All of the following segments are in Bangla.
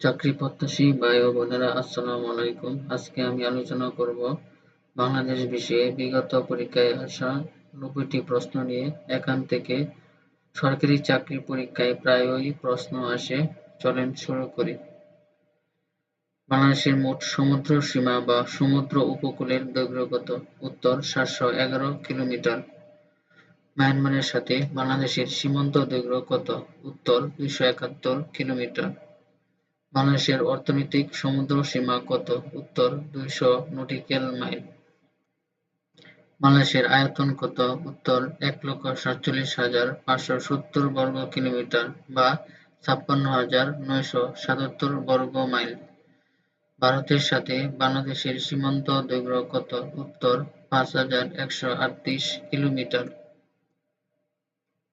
চাকরি প্রত্যাশী ভাই ও বোনেরা, আসসালামু আলাইকুম। আজকে আমি আলোচনা করব বাংলাদেশ বিষয়ে বিগত পরীক্ষায় আসা নব্বইটি প্রশ্ন নিয়ে। এখান থেকে সরকারি চাকরি পরীক্ষায় প্রায়ই প্রশ্ন আসে। চলেন শুরু করি। বাংলাদেশের মোট সমুদ্র সীমা বা সমুদ্র উপকূলের দৈর্ঘ্য কত উত্তর সাতশো এগারো কিলোমিটার। মায়ানমারের সাথে বাংলাদেশের সীমান্ত দৈর্ঘ্য কত উত্তর দুইশো একাত্তর কিলোমিটার। বাংলাদেশের অর্থনৈতিক সমুদ্র সীমা কত? উত্তর, দুইশো নটিক্যাল মাইল। বাংলাদেশের আয়তন কত? উত্তর, এক লক্ষ সাতচল্লিশ হাজার পাঁচশো সত্তর বর্গ কিলোমিটার বা ছাপ্পান্ন হাজার নয়শো সাতাত্তর বর্গ মাইল। ভারতের সাথে বাংলাদেশের সীমান্ত দৈর্ঘ্য কত? উত্তর, পাঁচ হাজার একশো আটত্রিশ কিলোমিটার।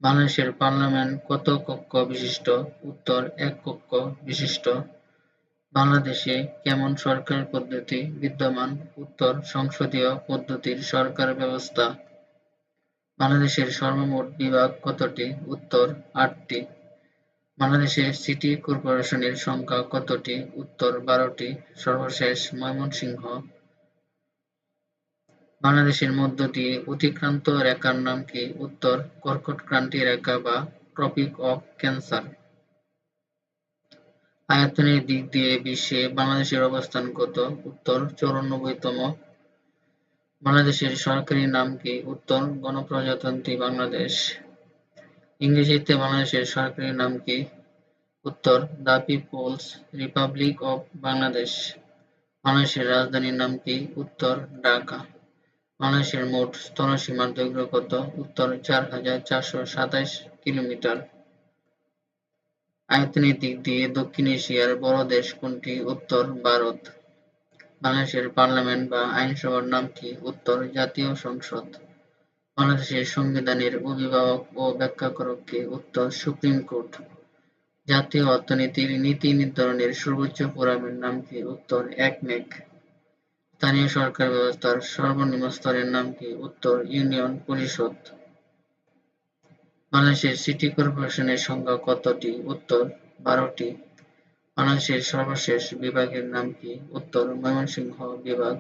বাংলাদেশের পার্লামেন্ট কত কক্ষ বিশিষ্ট? উত্তর, এক কক্ষ বিশিষ্ট। বাংলাদেশে কেমন সরকার পদ্ধতি, বিদ্যমান, উত্তর সংসদীয় পদ্ধতির সরকার ব্যবস্থা? বাংলাদেশের সর্বমোট বিভাগ কতটি? উত্তর আটটি। বাংলাদেশে সিটি কর্পোরেশনের সংখ্যা কতটি? উত্তর বারোটি। সর্বশেষ ময়মনসিংহ। বাংলাদেশের মধ্য দিয়ে অতিক্রান্ত রেখার নাম কি? উত্তর কর্কট ক্রান্তি রেখা বা ট্রপিক অফ ক্যান্সার। আয়তনের দিক দিয়ে বিশ্বে বাংলাদেশের অবস্থান কত উত্তর চৌরানব্বইতম। বাংলাদেশের সরকারি নাম কি? উত্তর, গণপ্রজাতন্ত্রী বাংলাদেশ। ইংরেজিতে বাংলাদেশের সরকারি নাম কি? উত্তর, the people's republic of Bangladesh. বাংলাদেশের রাজধানীর নাম কি? উত্তর, ঢাকা। বাংলাদেশের মোট স্থলসীমার দৈর্ঘ্য কত? উত্তর, চার হাজার চারশো সাতাইশ কিলোমিটার। আয়তনের দিক দিয়ে দক্ষিণ এশিয়ার বড় দেশ কোনটি? উত্তর, ভারত। বাংলাদেশের পার্লামেন্ট বা আইনসভার নাম কি? উত্তর, জাতীয় সংসদ। বাংলাদেশের সংবিধানের অভিভাবক ও ব্যাখ্যাকারক কে? উত্তর, সুপ্রিম কোর্ট। জাতীয় অর্থনীতির নীতি নির্ধারণের সর্বোচ্চ ফোরামের নাম কি? উত্তর একমেক স্থানীয় সরকার ব্যবস্থার সর্বনিম্ন স্তরের নাম কি? উত্তর, ইউনিয়ন পরিষদ। বাংলাদেশের সিটি কর্পোরেশনের সংখ্যা কতটি? উত্তর, বারোটি। বাংলাদেশের সর্বশেষ বিভাগের নাম কি? উত্তর, ময়মনসিংহ বিভাগ।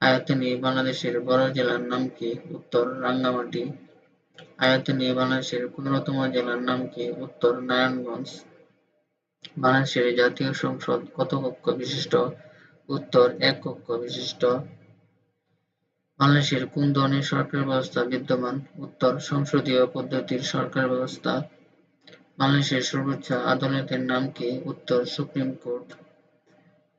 আয়তনে বাংলাদেশের বড় জেলার নাম কি? উত্তর, রাঙ্গামাটি। আয়তনে বাংলাদেশের পনেরোতম জেলার নাম কি? উত্তর, নারায়ণগঞ্জ। বাংলাদেশের জাতীয় সংসদ কত কক্ষ বিশিষ্ট? উত্তর, এক কক্ষ বিশিষ্ট। বাংলাদেশের কোন ধরনের সরকার ব্যবস্থা বিদ্যমান? উত্তর, সংসদীয় পদ্ধতির সরকার ব্যবস্থা। বাংলাদেশের সর্বোচ্চ আদালতের নাম কি? উত্তর, সুপ্রিম কোর্ট।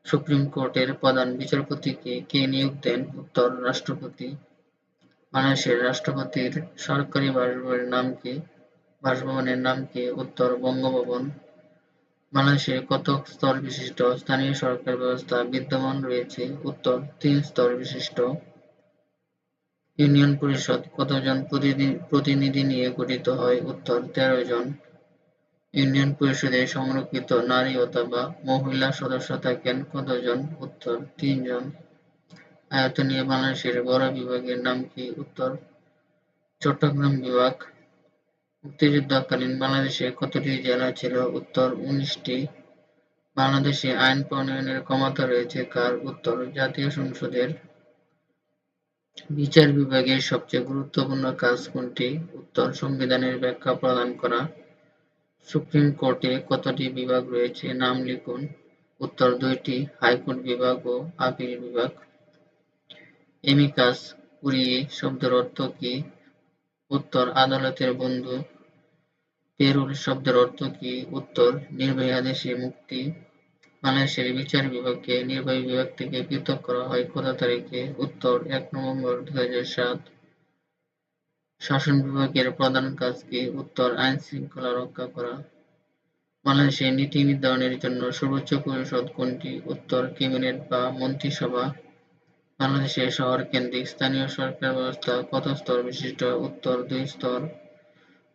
সুপ্রিম কোর্টের প্রধান বিচারপতিকে কে নিয়োগ দেন? উত্তর, রাষ্ট্রপতি। বাংলাদেশের রাষ্ট্রপতির সরকারি বাসভবনের নাম কি? বাসভবনের নাম কি? উত্তর, বঙ্গভবন। বাংলাদেশে কত স্তর বিশিষ্ট? স্থানীয় সরকার ব্যবস্থা বিদ্যমান রয়েছে? উত্তর, তিন স্তর বিশিষ্ট। ইউনিয়ন পরিষদ কতজন প্রতিনিধি নিয়ে গঠিত হয়? উত্তর, তেরো জন। ইউনিয়ন পরিষদে সংরক্ষিত নারী অথবা মহিলা সদস্য থাকেন কতজন? উত্তর তিনজন আয়তনীয় বাংলাদেশের বড় বিভাগের নাম কি? উত্তর, চট্টগ্রাম বিভাগ। মুক্তিযুদ্ধকালীন বাংলাদেশে কতটি জেলা ছিল? উত্তর, উনিশটি। বাংলাদেশে আইন প্রণয়নের ক্ষমতা রয়েছে কার? উত্তর, জাতীয় সংসদের বিচার বিভাগের সবচেয়ে গুরুত্বপূর্ণ কাজ কোনটি? উত্তর, সংবিধানের ব্যাখ্যা প্রদান করা। সুপ্রিম কোর্টে কতটি বিভাগ রয়েছে? নাম লিখুন। উত্তর দুইটি, হাইকোর্ট বিভাগ ও আপিল বিভাগ। এমিকাস কুরিয়ে শব্দের অর্থ কি? উত্তর, আদালতের বন্ধু। পেরুল, শব্দের অর্থ কি? উত্তর নির্বাহী আদেশে মুক্তি। বাংলাদেশের বিচার বিভাগকে, নির্বাহী বিভাগ থেকে পৃথক করা হয় কত তারিখে? উত্তর, এক নভেম্বর দুই হাজার সাত। শাসন বিভাগের প্রধান কাজ কি? উত্তর, আইন শৃঙ্খলা রক্ষা করা। বাংলাদেশের নীতি নির্ধারণের জন্য সর্বোচ্চ পরিষদ কোনটি? উত্তর, ক্যাবিনেট বা মন্ত্রিসভা। বাংলাদেশের শহর কেন্দ্রিক স্থানীয় সরকার ব্যবস্থা কত স্তর বিশিষ্ট? উত্তর, দুই স্তর।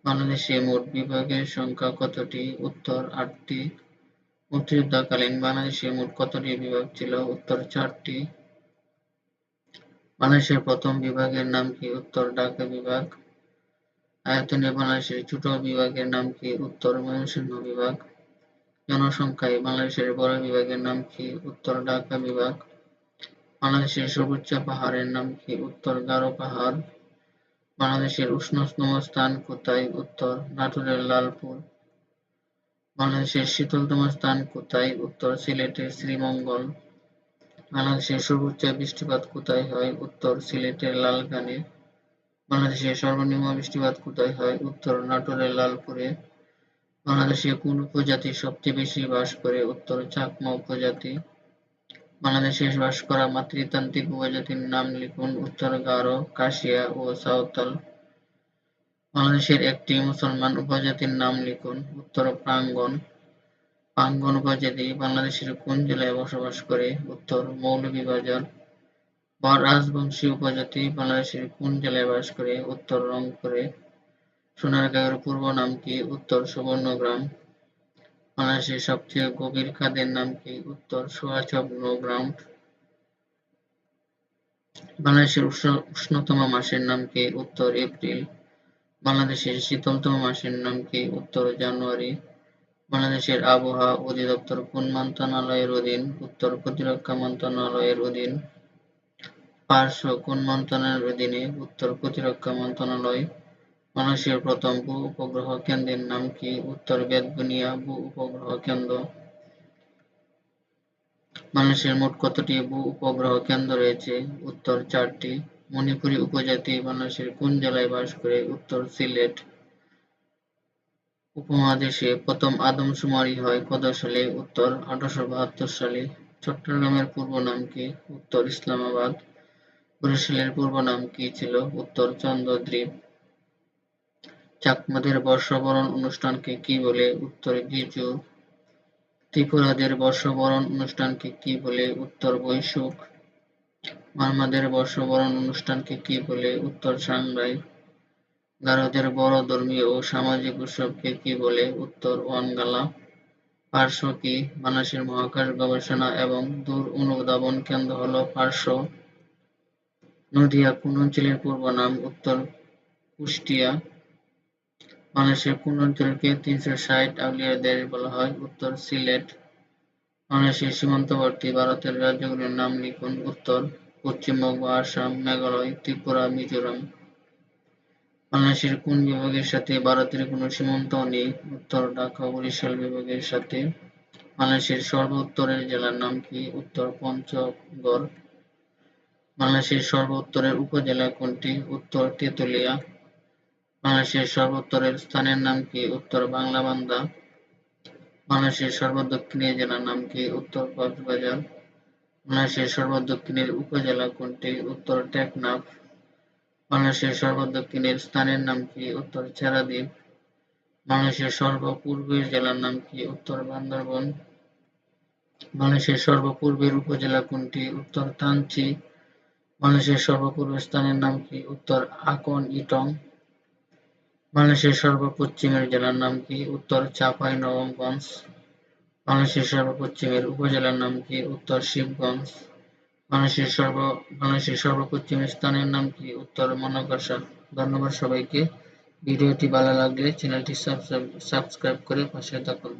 বাংলাদেশে মোট বিভাগের সংখ্যা কতটি? উত্তর, আটটি। মুক্তিযুদ্ধকালীন বাংলাদেশে মোট কতটি বিভাগ ছিল? উত্তর চারটি। বাংলাদেশের প্রথম বিভাগের নাম কি? উত্তর ঢাকা বিভাগ। আয়তনে বাংলাদেশের ছোট বিভাগের নাম কি? উত্তর ময়মনসিংহ বিভাগ। জনসংখ্যায় বাংলাদেশের বড় বিভাগের নাম কি? উত্তর ঢাকা বিভাগ। বাংলাদেশের সর্বোচ্চ পাহাড়ের নাম কি? উত্তর গারো পাহাড়। বাংলাদেশের উষ্ণতম স্থান কোথায়? উত্তর নাটোরের লালপুর। বাংলাদেশের শীতলতম স্থান কোথায়? উত্তর সিলেটের শ্রীমঙ্গল। বাংলাদেশের সর্বোচ্চ বৃষ্টিপাত কোথায় হয়? উত্তর সিলেটের লালখানে বাংলাদেশের সর্বনিম্ন বৃষ্টিপাত কোথায় হয়? উত্তর নাটোরের লালপুরে। বাংলাদেশে কোন উপজাতি সবচেয়ে বেশি বাস করে? উত্তর চাকমা উপজাতি। বাংলাদেশে বাস করা মাতৃতান্ত্রিক উপজাতির নাম লিখুন উত্তর গারো, কাশিয়া ও সাঁওতাল। বাংলাদেশের একটি মুসলমান উপজাতির নাম লিখুন। উত্তর প্রাঙ্গণ। প্রাঙ্গণ উপজাতি বাংলাদেশের কোন জেলায় বসবাস করে? উত্তর মৌলভীবাজার। রাজবংশী উপজাতি বাংলাদেশের কোন জেলায় বাস করে? উত্তর রংপুরে। সোনারগাঁয়ের পূর্ব নাম কি? উত্তর সুবর্ণগ্রাম। বাংলাদেশের সবচেয়ে গভীর খাদের নাম কি? উত্তর সোয়াচক গ্রাউন্ড বাংলাদেশের উষ্ণতম মাসের নাম কি? উত্তর এপ্রিল। বাংলাদেশের শীতলতম মাসের নাম কি? উত্তর জানুয়ারি। বাংলাদেশের আবহাওয়া অধিদপ্তর কোন মন্ত্রণালয়ের অধীন? উত্তর প্রতিরক্ষা মন্ত্রণালয়ের অধীন। পার্শ্ব কোন মন্ত্রণালয়ের অধীনে? উত্তর প্রতিরক্ষা মন্ত্রণালয়। বাংলাদেশের প্রথম ভূ উপগ্রহ কেন্দ্রের নাম কি? উত্তর বেদবুনিয়া ভূ উপগ্রহ কেন্দ্র। বাংলাদেশের মোট কতটি ভূ উপগ্রহ কেন্দ্র রয়েছে? উত্তর চারটি। মণিপুরী উপজাতি বাংলাদেশের কোন জেলায় বাস করে? উত্তর, সিলেট উপমহাদেশে প্রথম আদমশুমারি হয় কত সালে? উত্তর, আঠারোশো বাহাত্তর সালে। চট্টগ্রামের পূর্ব নাম কি? উত্তর, ইসলামাবাদ। বরিশালের পূর্ব নাম কি ছিল? উত্তর, চন্দ্রদ্বীপ। চাকমাদের বর্ষবরণ অনুষ্ঠানকে কি বলে? উত্তর বিজু ত্রিপুরাদের বর্ষবরণ অনুষ্ঠানকে কি বলে? উত্তর, বৈশুখ। মারমাদের বর্ষবরণ অনুষ্ঠানকে কি বলে উত্তর সাংরাই গারোদের বড় ধর্মীয় ও সামাজিক উৎসবকে কি বলে উত্তর ওয়ানগালা? পার্শ্ব কি? বাংলাদেশের মহাকাশ গবেষণা এবং দূর অনুধাবন কেন্দ্র হল পার্শ্ব। নদিয়া, কোন অঞ্চলের পূর্ব নাম? উত্তর কুষ্টিয়া। বাংলাদেশের কোন অঞ্চলকে তিনশো ষাট আউলিয়ার দেশ বলা হয়? উত্তর সিলেট। বাংলাদেশের সীমান্তবর্তী ভারতের রাজ্যগুলির নাম লিখুন উত্তর পশ্চিমবঙ্গ আসাম মেঘালয়, ত্রিপুরা, মিজোরাম। বাংলাদেশের কোন বিভাগের সাথে ভারতের কোনো সীমান্ত নেই? উত্তর ঢাকা বরিশাল বিভাগের সাথে। বাংলাদেশের সর্ব উত্তরের জেলার নাম কি? উত্তর পঞ্চগড়। বাংলাদেশের সর্ব উত্তরের উপজেলা কোনটি? উত্তর তেতুলিয়া। বাংলাদেশের সর্বোত্তরের স্থানের নাম কি? উত্তর বাংলাবান্ধা। বাংলাদেশের সর্বদক্ষিণের জেলার নাম কি? উত্তর কক্সবাজার। বাংলাদেশের সর্ব-দক্ষিণের উপজেলা কোনটি? উত্তর টেকনাফ। বাংলাদেশের সর্ব-দক্ষিণের স্থানের নাম কি? উত্তর চেরাদ্বীপ। বাংলাদেশের সর্বপূর্বের জেলার নাম কি? উত্তর বান্দরবন। বাংলাদেশের সর্বপূর্বের উপজেলা কোনটি? উত্তর থানচি বাংলাদেশের সর্বপূর্বের স্থানের নাম কি? উত্তর আকন ইটং। বাংলাদেশের সর্ব-পশ্চিমের জেলার নাম কি? উত্তর চাপাই চাঁপাইনবাবগঞ্জ বাংলাদেশের সর্ব-পশ্চিমের উপজেলার নাম কি? উত্তর শিবগঞ্জ। বাংলাদেশের সর্ব, বাংলাদেশের সর্ব-পশ্চিমের স্থানের নাম কি? উত্তর মনাকাশা ধন্যবাদ সবাইকে। ভিডিওটি ভালো লাগলে চ্যানেলটি সাবস্ক্রাইব করে পাশে থাকুন।